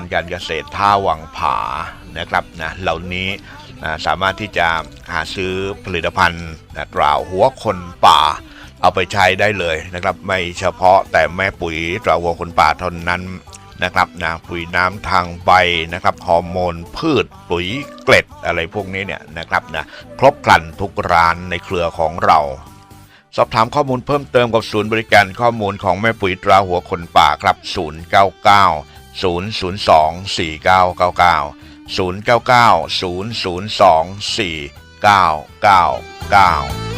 รการเกษตรท่าวังผานะครับนะเหล่านี้อ่าสามารถที่จะหาซื้อผลิตภัณฑ์นะตราหัวคนป่า เอาไปใช้ได้เลยนะครับ ไม่เฉพาะแต่แม่ปุ๋ยตราหัวคนป่าเท่านั้นนะครับนะปุ๋ยน้ำทางใบนะครับฮอร์โมนพืชปุ๋ยเกล็ดอะไรพวกนี้เนี่ยนะครับนะครบครันทุกร้านในเครือของเรา สอบถามข้อมูลเพิ่มเติมกับศูนย์บริการข้อมูลของแม่ปุ๋ยตราหัวคนป่าครับ 099 002 4999 099 002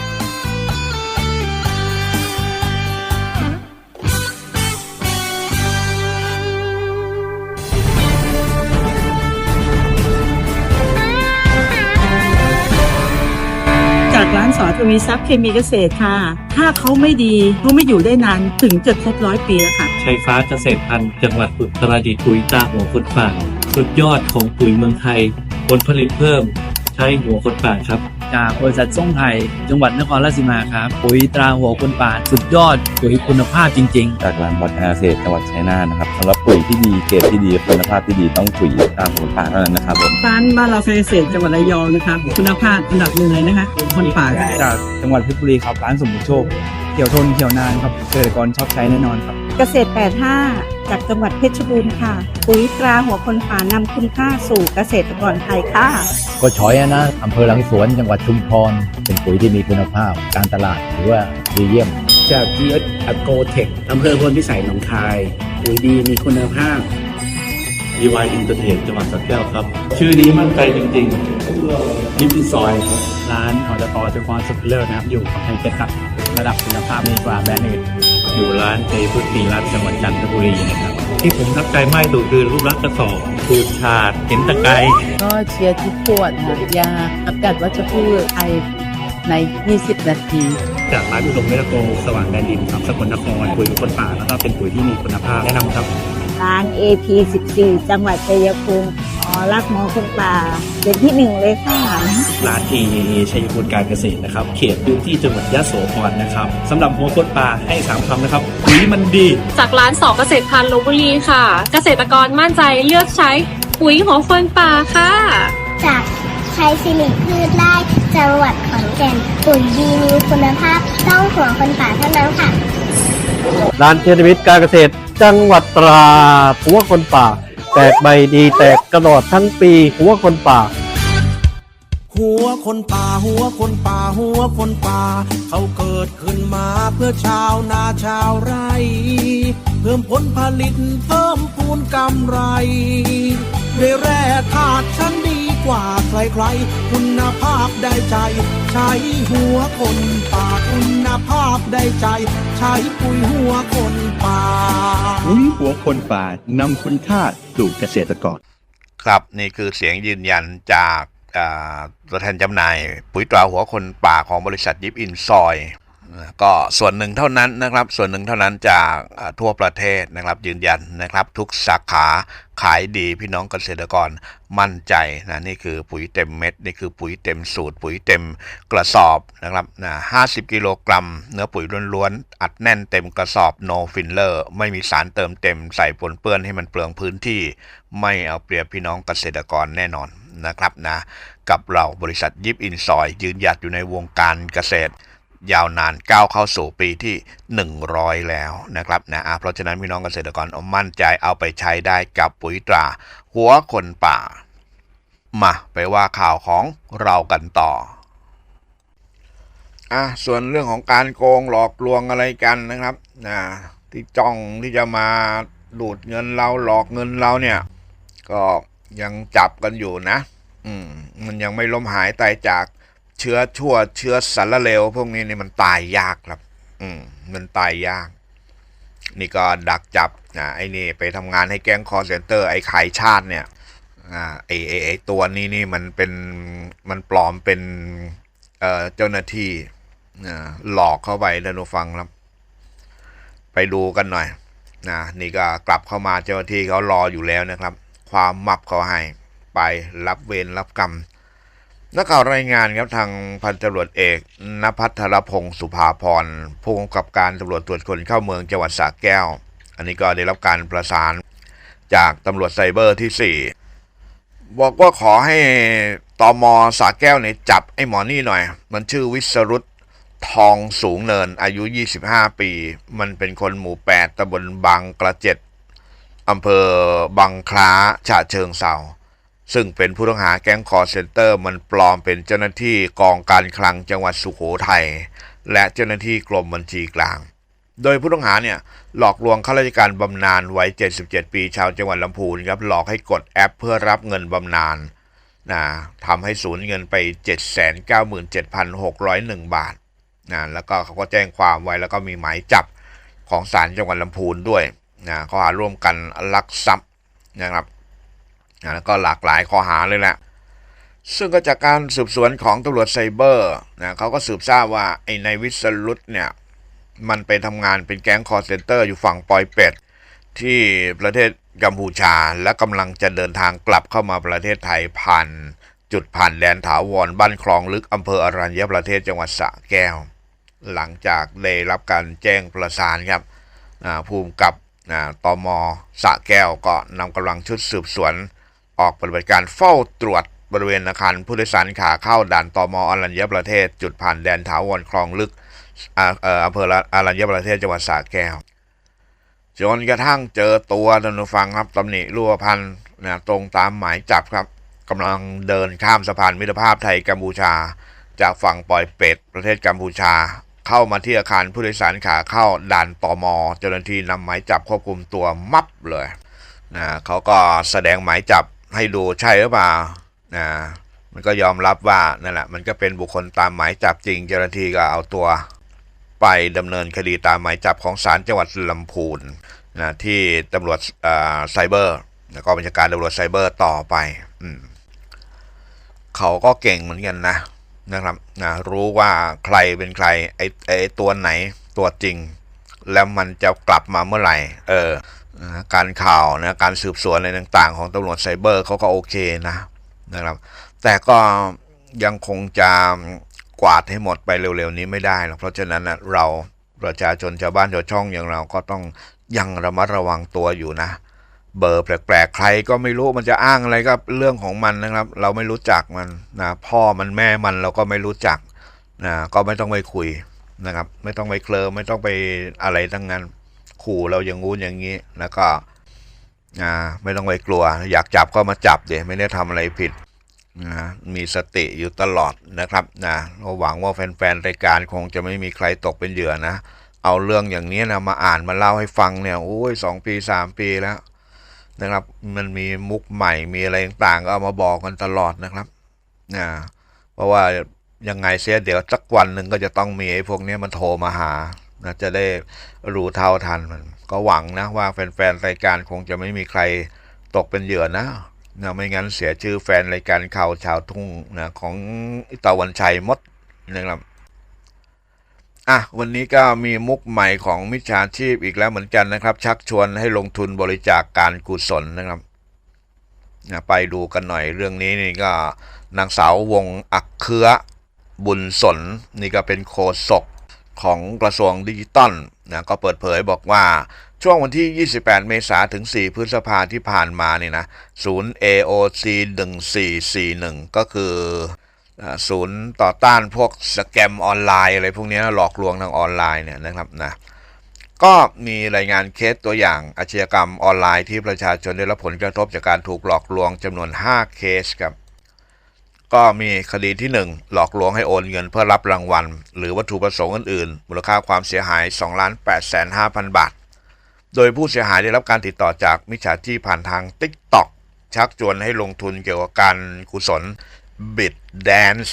สทวีทรัพย์เคมีเกษตรค่ะ ถ้าเขาไม่ดีเขาไม่อยู่ได้นานถึงจะครบร้อยปีแล้วค่ะชัยฟ้าเกษตรพันธุ์จังหวัดอุตรดิตถ์ปุ๋ยตาหัวคนป่าสุดยอดของปุ๋ยเมืองไทยผลผลิตเพิ่ม ใช้หัวคนป่าครับ จากบริษัทส่งไทย จังหวัดนครราชสีมาครับปุ๋ยตราหัวคนป่าสุดยอดปุ๋ยคุณภาพจริง ๆ จากร้านวัฒนาเกษตรจังหวัดชัยนาทนะครับสำหรับปุ๋ยที่ดีเกรดที่ดีคุณภาพที่ดีต้องปุ๋ยตามผลป่าเท่านั้นนะครับผมร้านบ้านเราเกษตรจังหวัดระยองนะคะคุณภาพอันดับหนึ่งเลยนะคะคนป่าจากจังหวัดเพชรบุรีครับร้านสมบูรณ์โชคเขียวทนเขียวนานครับเกษตรกรชอบใช้แน่นอนครับ เกษตร 85 จากจังหวัดเพชรบูรณ์ค่ะ ปุ๋ยตราหัวคนป่านำคุณค่าสู่เกษตรกรไทยค่ะ ก็ช้อยอะนะอำเภอหลังสวนจังหวัดชุมพร เป็นปุ๋ยที่มีคุณภาพ การตลาดถือว่าดีเยี่ยม จาก GS a g r o t e c h อำเภอพลพิสัยหนองคาย ปุ๋ยดีมีคุณภาพ EY Entertain จังหวัดสระแก้วครับ ชื่อนี้มั่นใจจริงๆลิปปี้ซอยครับร้านออตอจุกรสุดเลิศนะครับ อยู่กับไทยเจ็ดครับ ระดับคุณภาพดีกว่าแบรนด์อื่น อยู่ร้านเจพุทธีรัตน์จังหวัดจันทบุรีนะครับ ที่ผมทับใจมากที่สุดคือรูปลักษณ์กระสอบขูดฉาดเห็นตะไคร้ก็เชียร์ทุกขวดค่ะยาอักัดวัชพืชไทยใน 20 นาที จากร้านอุดมเมลโกสว่างแดนดินครับสกลนครปุ๋ยคนป่าแล้วก็เป็นปุ๋ยที่มีคุณภาพแนะนำครับ ร้าน AP 14 จังหวัดชัยภูมิอ๋อ รักหมอคนป่าเป็นที่หนึ่งเลยค่ะร้าน AAA ชัยภูมิการเกษตรนะครับ เขตพื้นที่จังหวัดยะโสธรนะครับสำหรับหัวคนป่าให้สามคำนะครับปุ๋ยมันดี จากร้านสอเกษตรพันธุ์ลบบุรีค่ะ เกษตรกรมั่นใจเลือกใช้ปุ๋ยหัวคนป่าค่ะ จากชัยสิริพืชไร่จังหวัดขอนแก่นปุ๋ยดีมีคุณภาพต้องหัวคนป่าเท่านั้นค่ะ ร้านเทนวิทย์การเกษตรจังหวัดตราดหัวคนป่าแตกใบดีแตกกระดอดทั้งปีหัวคนป่า หัวคนป่าหัวคนป่าหัวคนป่า เขาเกิดขึ้นมาเพื่อชาวนาชาวไร่ เพิ่มผลผลิตเพิ่มพูนกำไรได้แร่ธาตุชั้นดีกว่าใครๆ คุณภาพได้ใจ ใช้หัวคนป่าคุณภาพได้ใจ ใช้ปุ๋ยหัวคนป่า ปุ๋ยหัวคนป่านำคุณค่าสู่เกษตรกร ครับนี่คือเสียงยืนยันจากตัวแทนจำหน่าย ปุ๋ยตราหัวคนป่าของบริษัทยิปอินซอย ก็ส่วนหนึ่งเท่านั้นนะครับ ส่วนหนึ่งเท่านั้นจากทั่วประเทศนะครับ ยืนยันนะครับ ทุกสาขาขายดีพี่น้องเกษตรกรมั่นใจนะนี่คือปุ๋ยเต็มเม็ดนี่คือปุ๋ยเต็มสูตร ปุ๋ยเต็มกระสอบนะครับนะ50กิโลกรัม เนื้อปุ๋ยล้วนๆ อัดแน่นเต็มกระสอบ no filler ไม่มีสารเติมเต็มใส่ปนเปื้อนให้มันเปลืองพื้นที่ ไม่เอาเปรียบพี่น้องเกษตรกรแน่นอนนะครับนะกับเราบริษัทยิปอินซอยยืนหยัดอยู่ในวงการเกษตร ยาวนานก้าวเข้าสู่ปีที่ 100 แล้วนะครับนะเพราะฉะนั้นพี่น้องเกษตรกรมั่นใจเอาไปใช้ได้กับปุ๋ยตรา หัวคนป่า มาไปว่าข่าวของเรากันต่ออะส่วนเรื่องของการโกงหลอกลวงอะไรกันนะครับนะที่จ้องที่จะมาดูดเงินเราหลอกเงินเราเนี่ย ก็ยังจับกันอยู่นะ อืมมันยังไม่ล้มหายตายจาก เชื้อชั่ว เชื้อสารเลวพวกนี้นี่มันตายยากครับ อืมมันตายยาก นี่ก็ดักจับนะไอ้นี่ไปทำงานให้แก๊งคอเซนเตอร์ ไอ้ขายชาติเนี่ยอ่าไอ้ไอ้ไอ้ตัวนี้นี่มันเป็นมันปลอมเป็นเอ่อเจ้าหน้าที่หลอกเข้าไปท่านผู้ฟังครับ ไปดูกันหน่อยนะนี่ก็กลับเข้ามาเจ้าหน้าที่เขารออยู่แล้วนะครับ ความมับเขาให้ไปรับเวรรับกรรม นักข่าวรายงานครับทางพันตำรวจเอกนภัทรพงศ์สุภาพรผู้กำกับการตำรวจตรวจคนเข้าเมืองจังหวัดสระแก้ว อันนี้ก็ได้รับการประสานจากตำรวจไซเบอร์ที่ 4 บอกว่าขอให้ตอมสาแก้วเนี่ยจับไอ้หมอนี่หน่อย มันชื่อวิสรุตทองสูงเนินอายุ 25 ปี มันเป็นคนหมู่ 8ตำบลบางกระเจ็ดอำเภอบางคล้าฉะเชิงเซา ซึ่งเป็นผู้ต้องหาแก๊งคอร์เซนเตอร์มันปลอมเป็นเจ้าหน้าที่กองการคลังจังหวัดสุโขทัยและเจ้าหน้าที่กรมบัญชีกลาง โดยผู้ต้องหาเนี่ยหลอกลวงข้าราชการบำนาญวัย77 ปีชาวจังหวัดลำพูนครับหลอกให้กดแอปเพื่อรับเงินบำนาญนะทำให้สูญเงินไป 797,601 บาทนะแล้วก็เขาก็แจ้งความไว้แล้วก็มีหมายจับของศาลจังหวัดลำพูนด้วยนะข้อหาร่วมกันลักทรัพย์นะครับ แล้วก็หลากหลายข้อหาเลยแหละซึ่งก็จากการสืบสวนของตำรวจไซเบอร์นะเขาก็สืบทราบว่าไอ้ในวิสรุตเนี่ยมันไปทำงานเป็นแก๊งคอร์เซนเตอร์อยู่ฝั่งปอยเป็ด ที่ประเทศกัมพูชา และกำลังจะเดินทางกลับเข้ามาประเทศไทยผ่านจุดผ่านแดนถาวรบ้านคลองลึกอำเภออรัญญประเทศจังหวัดสระแก้ว หลังจากได้รับการแจ้งประสานครับภูมิกับอ่าตมสระแก้วก็นำกำลังชุดสืบสวน ออกปฏิบัติการเฝ้าตรวจบริเวณอาคารผู้โดยสารขาเข้าด่านตมอรัญญประเทศ จุดผ่านแดนถาวรคลองลึกอำเภออารัญญประเทศจังหวัดสระแก้ว จนกระทั่งเจอตัวท่านผู้ฟังครับตำหนิรั่วพันธ์นะตรงตามหมายจับครับกำลังเดินข้ามสะพานมิตรภาพไทยกัมพูชา จากฝั่งปอยเป็ดประเทศกัมพูชา เข้ามาที่อาคารผู้โดยสารขาเข้าด่านตมเจ้าหน้าที่นำหมายจับควบคุมตัวมับเลยนะเขาก็แสดงหมายจับ ให้ดูใช่หรือเปล่านะมันก็ยอมรับว่านั่นแหละมันก็เป็นบุคคลตามหมายจับจริง เจ้าหน้าที่ก็เอาตัว ไปดำเนินคดีตามหมายจับของศาลจังหวัดลำพูนนะที่ตำรวจอ่าไซเบอร์แล้วก็บัญชาการตำรวจไซเบอร์ต่อไปอืมเขาก็เก่งเหมือนกันนะนะครับนะรู้ว่าใครเป็นใครไอ้ไอ้ตัวไหนตัวจริง แล้วมันจะกลับมาเมื่อไหร่ เออการข่าวนะการสืบสวนอะไรต่างๆ ของตำรวจไซเบอร์เขาก็โอเคนะนะครับ แต่ก็ยังคงจะกวาดให้หมดไปเร็วๆนี้ไม่ได้หรอกเพราะฉะนั้นนะเราประชาชนชาวบ้านชาวช่องอย่างเราก็ต้องยังระมัดระวังตัวอยู่นะ เบอร์แปลกๆใครก็ไม่รู้มันจะอ้างอะไรก็เรื่องของมันนะครับ เราไม่รู้จักมันนะพ่อมันแม่มันเราก็ไม่รู้จักนะก็ไม่ต้องไปคุยนะครับ ไม่ต้องไปเคลิมไม่ต้องไปอะไรทั้งนั้น ขู่เราอย่างงู้นอย่างนี้ แล้วก็อ่าไม่ต้องไปกลัว อยากจับก็มาจับเดี๋ยวไม่ได้ทำอะไรผิดนะมีสติอยู่ตลอดนะครับนะก็หวังว่าแฟนๆรายการคงจะไม่มีใครตกเป็นเหยื่อนะ เอาเรื่องอย่างนี้นะมาอ่านมาเล่าให้ฟังเนี่ยโอ้ยสองปีสามปีแล้วนะครับ มันมีมุกใหม่มีอะไรต่างๆ ก็เอามาบอกกันตลอดนะครับนะเพราะว่ายังไงเสียเดี๋ยวสักวันหนึ่งก็จะต้องมีไอ้พวกนี้มันโทรมาหา นะจะได้รู้เท่าทันมันก็หวังนะว่าแฟนๆรายการคงจะไม่มีใครตกเป็นเหยื่อนะนะไม่งั้นเสียชื่อแฟนรายการข่าวชาวทุ่งนะของตะวันชัยมดนะครับอะวันนี้ก็มีมุกใหม่ของมิจฉาชีพอีกแล้วเหมือนกันนะครับ ชักชวนให้ลงทุนบริจาคการกุศลนะครับนะไปดูกันหน่อยเรื่องนี้นี่ก็นางสาววงอักเคือบุญสน นี่ก็เป็นโฆษก ของกระทรวงดิจิตอลนะก็เปิดเผยบอกว่าช่วงวันที่ 28 เมษายนถึง 4 พฤษภาที่ผ่านมาเนี่ยนะศูนย์ AOC 1441 ก็คือศูนย์ต่อต้านพวกสแกมออนไลน์อะไรพวกนี้หลอกลวงทางออนไลน์เนี่ยนะครับนะก็มีรายงานเคสตัวอย่างอาชญากรรมออนไลน์ที่ประชาชนได้รับผลกระทบจากการถูกหลอกลวงจำนวน 5 เคสครับ ก็มีคดีที่ 1 หลอกลวงให้โอนเงินเพื่อรับรางวัล หรือวัตถุประสงค์อื่นๆ มูลค่าความเสียหาย 2 8 5 0 0 0 บาท โดยผู้เสียหายได้รับการติดต่อจากมิจฉาชีพผ่านทาง TikTok ชักชวนให้ลงทุนเกี่ยวกับการกุศล Bit Dance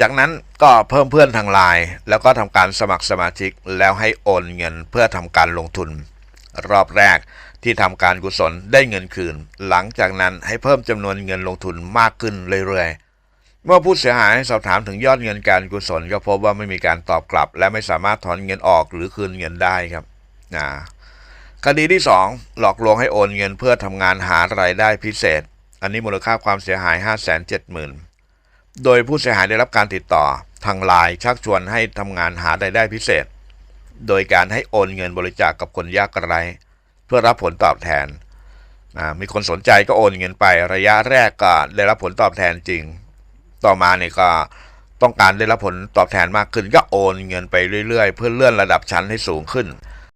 จากนั้นก็เพิ่มเพื่อนทางไลน์แล้วก็ทำการสมัครสมาชิกแล้วให้โอนเงินเพื่อทำการลงทุน รอบแรกที่ทำการกุศลได้เงินคืน หลังจากนั้นให้เพิ่มจำนวนเงินลงทุนมากขึ้นเรื่อยๆ เมื่อผู้เสียหายสอบถามถึงยอดเงินการกุศลก็พบว่าไม่มีการตอบกลับ และไม่สามารถถอนเงินออกหรือคืนเงินได้ครับนะคดีที่ 2 หลอกลวงให้โอนเงินเพื่อทำงานหารายได้พิเศษ อันนี้มูลค่าความเสียหาย 5 7 0 0 0 0 โดยผู้เสียหายได้รับการติดต่อ ทางไลน์ชักชวนให้ทำงานหารายได้พิเศษ โดยการให้โอนเงินบริจาคกกับคนยากไร้เพื่อรับผลตอบแทนอ่ามีคนสนใจก็โอนเงินไประยะแรกก็ได้รับผลตอบแทนจริง ต่อมาเนี่ยก็ต้องการได้รับผลตอบแทนมากขึ้นก็โอนเงินไปเรื่อยๆ เพื่อเลื่อนระดับชั้นให้สูงขึ้น